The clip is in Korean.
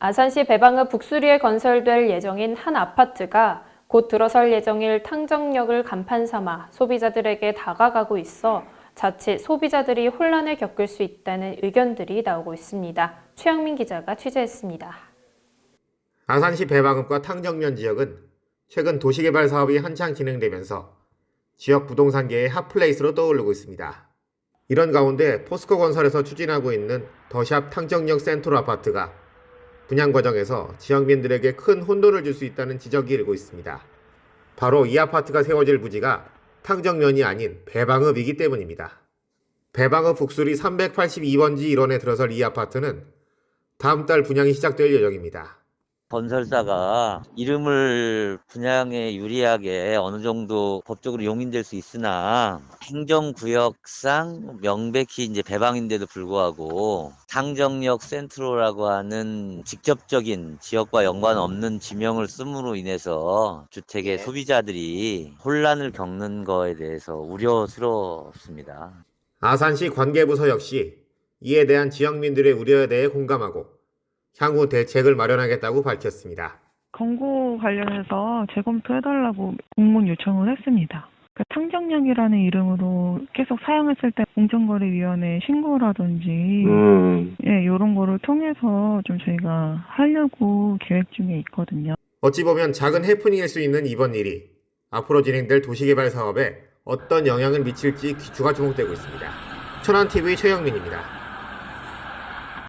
아산시 배방읍 북수리에 건설될 예정인 한 아파트가 곧 들어설 예정일 탕정역을 간판 삼아 소비자들에게 다가가고 있어 자칫 소비자들이 혼란을 겪을 수 있다는 의견들이 나오고 있습니다. 최영민 기자가 취재했습니다. 아산시 배방읍과 탕정면 지역은 최근 도시개발 사업이 한창 진행되면서 지역 부동산계의 핫플레이스로 떠오르고 있습니다. 이런 가운데 포스코 건설에서 추진하고 있는 더샵 탕정역 센트로 아파트가 분양 과정에서 지역민들에게 큰 혼돈을 줄 수 있다는 지적이 일고 있습니다. 바로 이 아파트가 세워질 부지가 탕정면이 아닌 배방읍이기 때문입니다. 배방읍 북수리 382번지 1원에 들어설 이 아파트는 다음 달 분양이 시작될 예정입니다. 건설사가 이름을 분양에 유리하게 어느 정도 법적으로 용인될 수 있으나 행정구역상 명백히 이제 배방인데도 불구하고 상정역 센트로라고 하는 직접적인 지역과 연관 없는 지명을 씀으로 인해서 주택의 소비자들이 혼란을 겪는 거에 대해서 우려스럽습니다. 아산시 관계부서 역시 이에 대한 지역민들의 우려에 대해 공감하고 향후 대책을 마련하겠다고 밝혔습니다. 권고 관련해서 재검토해달라고 공문 요청을 했습니다. 그 탕정역이라는 이름으로 계속 사용했을 때 공정거래위원회 신고라든지 예, 이런 거를 통해서 좀 저희가 하려고 계획 중에 있거든요. 어찌 보면 작은 해프닝일 수 있는 이번 일이 앞으로 진행될 도시개발 사업에 어떤 영향을 미칠지 귀추가 주목되고 있습니다. 천안TV 최영민입니다.